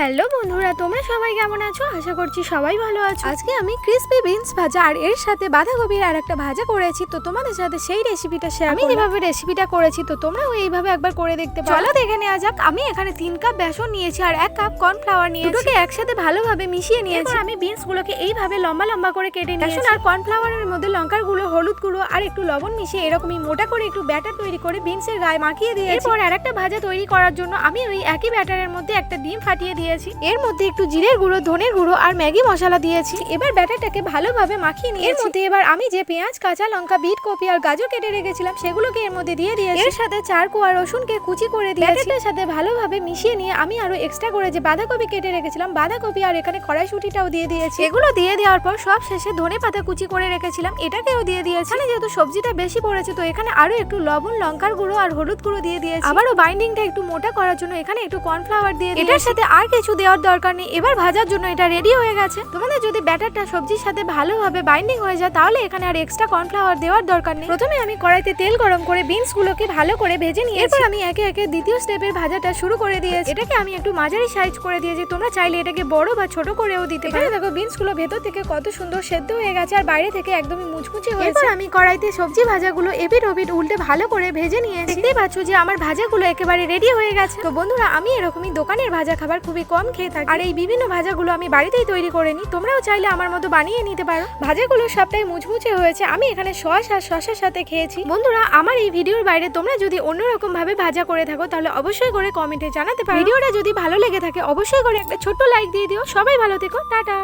Hello বন্ধুরা তোমরা সবাই কেমন আছো? আশা করছি সবাই ভালো আছো। আজকে আমি ক্রিসপি বিনস ভাজা আর এর সাথে বাঁধাকপির আর একটা ভাজা করেছি তো তোমাদের সাথে সেই রেসিপিটা শেয়ার আমি যেভাবে রেসিপিটা করেছি তো তোমরাও এইভাবে একবার করে দেখতে পারো। চলো দেখে নেওয়া যাক আমি এখানে তিন কাপ বেসন নিয়েছি আর এক কাপ কর্নফ্লাওয়ার নিয়েছি। দুটোকে একসাথে ভালোভাবে মিশিয়ে নিয়েছি। আমি বিনস গুলোকে এইভাবে লম্বা লম্বা করে কেটে নিয়েছি। বেসন আর কর্নফ্লাওয়ারের মধ্যে লঙ্কার গুঁড়ো হলুদ গুঁড়ো আর একটু লবণ মিশিয়ে এরকমই মোটা করে একটু ব্যাটার তৈরি করে বিনসের গায়ে মাখিয়ে দিয়েছি। এরপর আরেকটা ভাজা তৈরি করার জন্য আমি ওই একই ব্যাটারের মধ্যে একটা ডিম ফাটিয়ে দিয়েছি। এর মধ্যে একটু জিরের গুঁড়ো ধনের গুঁড়ো আর ম্যাগি মশলা দিয়েছি। এবার ব্যাটারটাকে ভালোভাবে মাখিয়ে নিয়ে এর মধ্যে এবার আমি যে পেঁয়াজ কাঁচা লঙ্কা বিট কপি আর গাজর কেটে রেখেছিলাম সেগুলোকে এর মধ্যে দিয়ে দিয়েছি। এর সাথে চার কোয়া রসুনকে কুচি করে দিয়েছি। ব্যাটারটার সাথে ভালোভাবে মিশিয়ে নিয়ে আমি আরও এক্সট্রা করে যে বাঁধাকপি কেটে রেখেছিলাম বাঁধাকপি আর এখানে কড়াইশুটিটাও দিয়ে দিয়েছি। এগুলো দিয়ে দেওয়ার পর সব শেষে ধনে পাতা কুচি করে রেখেছিলাম এটাকেও দিয়ে দিয়েছি। এখানে যেহেতু সবজিটা বেশি পড়েছে তো এখানে আরও একটু লবণ লঙ্কার গুঁড়ো আর হলুদ গুঁড়ো দিয়ে দিয়েছি। আবারও বাইন্ডিংটা একটু মোটা করার জন্য এখানে একটু কর্নফ্লাওয়ার দিয়ে এটার সাথে আর কিছু দেওয়ার দরকার নেই। এবার ভাজার জন্য এটা রেডি হয়ে গেছে। তোমাদের যদি ব্যাটারটা সবজির সাথে ভালোভাবে বাইন্ডিং হয়ে যায় তাহলে এখানে আর এক্সট্রা কর্নফ্লাওয়ার দেওয়ার দরকার নেই। প্রথমে আমি কড়াইতে তেল গরম করে বিনস গুলোকে ভালো করে ভেজে নিয়ে এরপর আমি একে একে দ্বিতীয় স্টেপের ভাজাটা শুরু করে দিয়েছি। এটাকে আমি একটু মাঝারি সাইজ করে দিয়েছি। তোমরা চাইলে এটাকে বড় বা ছোট করেও দিতে পারো। দেখো বিনসগুলো ভেতর থেকে কত সুন্দর সেদ্ধ হয়ে গেছে আর বাইরে থেকে একদমই মুচমুচে হয়েছে। এরপর আমি কড়াইতে সবজি ভাজাগুলো এপিট ওপিট উল্টে ভালো করে ভেজে নিয়েছি। দেখতেই পাচ্ছ যে আমার ভাজাগুলো একেবারে রেডি হয়ে গেছে। তো বন্ধুরা আমি এরকমই দোকানের ভাজা খাবার খুবই কম খেয়ে থাকি। আর এই বিভিন্ন ভাজাগুলো আমি বাড়িতেই তৈরি করে নিই। তোমরাও চাইলে আমার মতো বানিয়ে নিতে পারো। ভাজাগুলো সবটাই মুচমুচে হয়েছে। আমি এখানে সস আর সসের সাথে খেয়েছি। বন্ধুরা, আমার এই ভিডিওর বাইরে তোমরা যদি অন্যরকম ভাবে ভাজা করে থাকো, তাহলে অবশ্যই করে কমেন্টে জানাতে পারো। ভিডিওটা যদি ভালো লেগে থাকে, অবশ্যই করে একটা ছোট্ট লাইক দিয়ে দিও। সবাই ভালো থেকো। টাটা।